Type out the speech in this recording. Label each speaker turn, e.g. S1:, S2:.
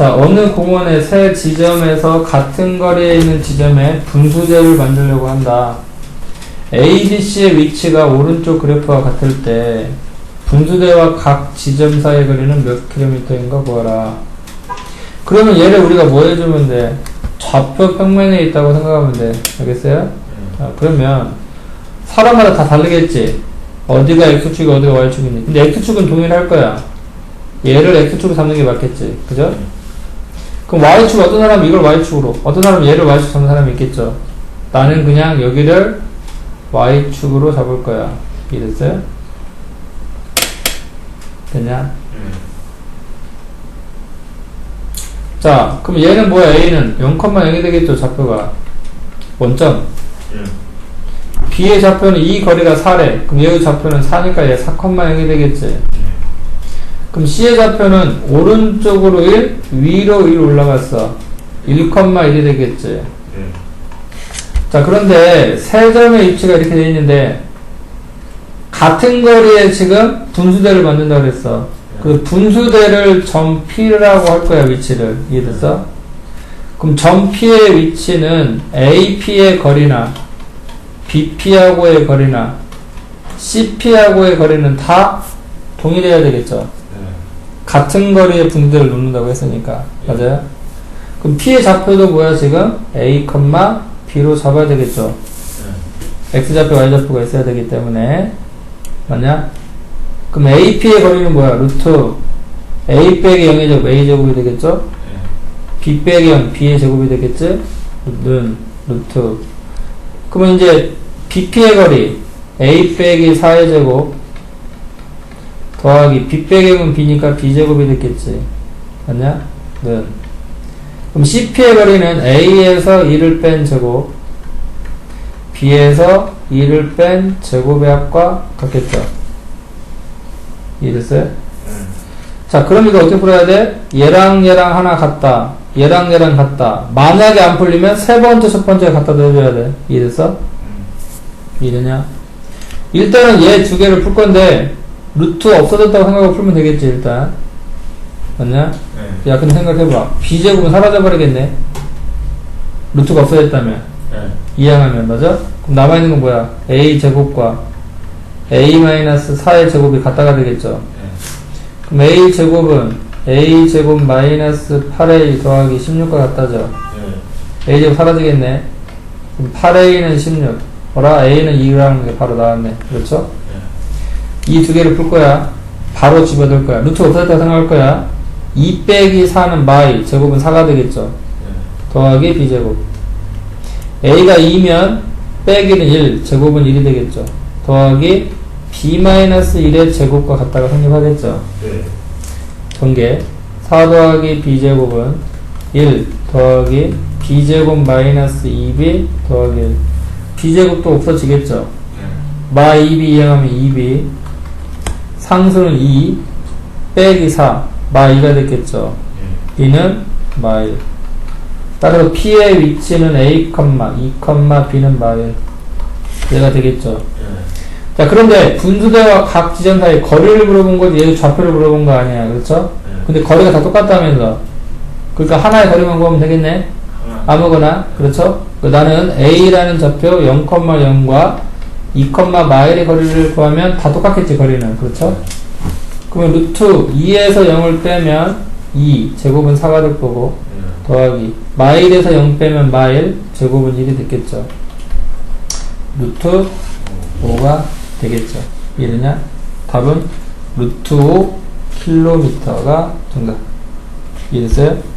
S1: 자, 어느 공원의 세 지점에서 같은 거리에 있는 지점에 분수대를 만들려고 한다. ABC의 위치가 오른쪽 그래프와 같을 때 분수대와 각 지점 사이의 거리는 몇 킬로미터인가 구하라. 그러면 얘를 우리가 뭐 해주면 돼? 좌표 평면에 있다고 생각하면 돼. 알겠어요? 자, 그러면 사람마다 다 다르겠지. 어디가 X축이 어디가 Y축이니. 근데 X축은 동일할 거야. 얘를 X축으로 잡는 게 맞겠지. 그죠? 그럼 Y축 어떤 사람은 이걸 Y축으로, 어떤 사람은 얘를 Y축 잡는 사람이 있겠죠. 나는 그냥 여기를 Y축으로 잡을 거야. 이해됐어요? 되냐? 자, 그럼 얘는 뭐야? A는 0,0이 되겠죠, 좌표가. 원점. B의 좌표는 이 거리가 4래. 그럼 얘의 좌표는 4니까 얘 4,0이 되겠지. 그럼 C의 좌표는 오른쪽으로 1, 위로 1 올라갔어. 1,1이 되겠지. 자, 그런데 세 점의 위치가 이렇게 되어 있는데, 같은 거리에 지금 분수대를 만든다고 그랬어. 그 분수대를 점 P라고 할 거야, 위치를. 이해됐어? 그럼 점 P의 위치는 AP의 거리나, BP하고의 거리나, CP하고의 거리는 다 동일해야 되겠죠. 같은 거리에 분수대를 놓는다고 했으니까. 맞아요? 그럼 P의 좌표도 뭐야, 지금? A, B로 잡아야 되겠죠. X좌표, Y좌표가 있어야 되기 때문에. 맞냐? 그럼 AP의 거리는 뭐야? 루트 A 빼기 0의 제곱, A 제곱이 되겠죠? B 빼기 0, B의 제곱이 되겠지? 는, 루트. 그러면 이제 BP의 거리, A 빼기 4의 제곱, 더하기 B 빼기 0은 B니까 B 제곱이 됐겠지. 맞냐? 는. 그럼 CP의 거리는 A에서 2를 뺀 제곱, B에서 2를 뺀 제곱의 합과 같겠죠. 이해됐어요? 자, 그럼 이거 어떻게 풀어야 돼? 얘랑 얘랑 하나 같다. 얘랑 얘랑 같다. 만약에 안 풀리면 세 번째, 첫 번째 갖다 대줘야 돼. 이해됐어? 이해되냐? 일단은 얘 두 개를 풀 건데, 루트 없어졌다고 생각하고 풀면 되겠지, 일단. 맞냐? 야, 근데 생각해봐. B제곱은 사라져버리겠네. 루트가 없어졌다면. 이항하면, 맞아? 그럼 남아있는 건 뭐야? A제곱과 A-4의 제곱이 같다가 되겠죠. 그럼 A제곱은 A제곱 마이너스 8A 더하기 16과 같다죠. A제곱 사라지겠네. 그럼 8A는 16. 어라? A는 2라는 게 바로 나왔네. 그렇죠? 이 두 개를 풀 거야. 바로 집어넣을 거야. 루트 없어졌다고 생각할 거야. 2 빼기 4는 마이, 제곱은 4가 되겠죠. 더하기 B제곱. A가 2면 빼기는 1, 제곱은 1이 되겠죠. 더하기 B-1의 제곱과 같다가 성립하겠죠. 전개 4 더하기 B제곱은 1 더하기 B제곱 마이너스 2B 더하기 1 B제곱도 없어지겠죠. 마 2B 이항하면 2B 상수는 2 빼기 4마 2가 됐겠죠. B는 마 1. 따라서 P의 위치는 A, 2, B는 마 1. 얘가 되겠죠. 자, 그런데 분수대와 각 지점 사이 거리를 물어본 거지 얘도 좌표를 물어본 거 아니야. 그렇죠? 근데 거리가 다 똑같다면서. 그러니까 하나의 거리만 구하면 되겠네. 아무거나. 그렇죠? 그 나는 A라는 좌표 0,0과 2, 마일의 거리를 구하면 다 똑같겠지, 거리는. 그렇죠? 그러면 루트 2에서 0을 빼면 2, 제곱은 4가 될 거고, 더하기 마일에서 0 빼면 마일, 제곱은 1이 됐겠죠. 루트 5가 되겠죠. 이해되냐? 답은 루트 5 킬로미터가 정답. 이해됐어요?